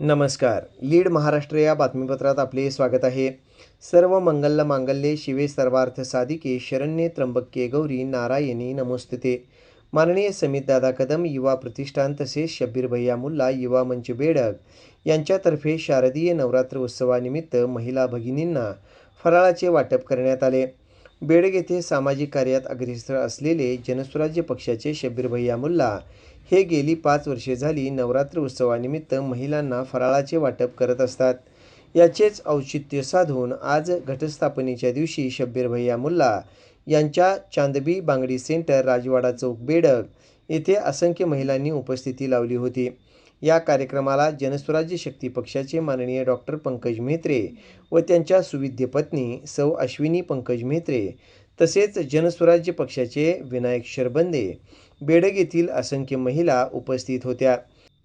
नमस्कार. लीड महाराष्ट्र या बातमीपत्रात आपले स्वागत आहे. सर्व मंगल मांगल्ये शिवे सर्वार्थ साधिके शरण्ये त्र्यंबके गौरी नारायणी नमोस्तुते. माननीय समितदादा कदम युवा प्रतिष्ठान तसेच शब्बीर भैया मुल्ला युवा मंच बेडग यांच्यातर्फे शारदीय नवरात्र उत्सवानिमित्त महिला भगिनींना फराळाचे वाटप करण्यात आले. बेडग येथे सामाजिक कार्यात अग्रेसर असलेले जनस्वराज्य पक्षाचे शब्बीर भैया मुल्ला हे गेली पाच वर्षे झाली नवरात्र उत्सवानिमित्त महिलांना फराळाचे वाटप करत असतात. याचेच औचित्य साधून आज घटस्थापनेच्या दिवशी शब्बीर भैया मुल्ला यांच्या चांदबी बांगडी सेंटर राजवाडा चौक बेडग येथे असंख्य महिलांनी उपस्थिती लावली होती. या कार्यक्रमाला जनस्वराज्य शक्ती पक्षाचे माननीय डॉक्टर पंकज म्हेत्रे व त्यांच्या सुविद्य पत्नी सौ अश्विनी पंकज म्हेत्रे तसेच जनस्वराज्य पक्षाचे विनायक शरबंदे बेडग येथील असंख्य महिला उपस्थित होत्या.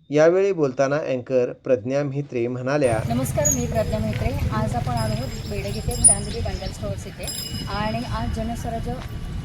यावेळी बोलताना अँकर प्रज्ञा म्हेत्रे म्हणाल्या नमस्कार मी प्रज्ञा म्हेत्रे. आज आपण आलो आहोत बेडग येथे चांदली बँगल स्टोअर्स इथे. आणि आज जनस्वराज्य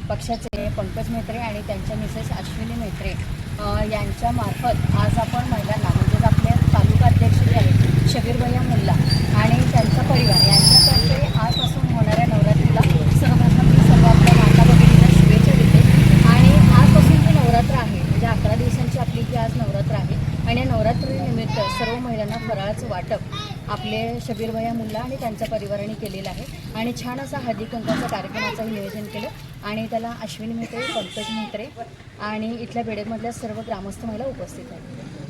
पक्षाचे पंकज म्हेत्रे आणि त्यांच्या मिसेस अश्विनी म्हेत्रे यांच्या यांच्यामार्फत आज आपण महिलांना म्हणजेच आपले तालुका अध्यक्ष जे आहेत शबीर भैया मुल्ला आणि त्यांचा परिवार यांच्यातर्फे आजपासून होणाऱ्या नवरात्रीला सर्वप्रथम मी सर्व आपल्या माता भगिनींना शुभेच्छा देते आणि आजपासून जे नवरात्र आहे म्हणजे अकरा दिवसांची आपली जी आज नवरात्र आहे आणि या नवरात्रीनिमित्त सर्व महिलांना फराळाचं वाटप आपले शबीर भैया मुल्ला आणि त्यांच्या परिवाराने केलेलं आहे. आणि छान असा हळदी कुंकाचा कार्यक्रमाचंही नियोजन केलं. आणि त्याला अश्विनी मेहत्रे पंकज मेहत्रे आणि इथल्या बेडेमधल्या सर्व ग्रामस्थ महिला उपस्थित आहेत.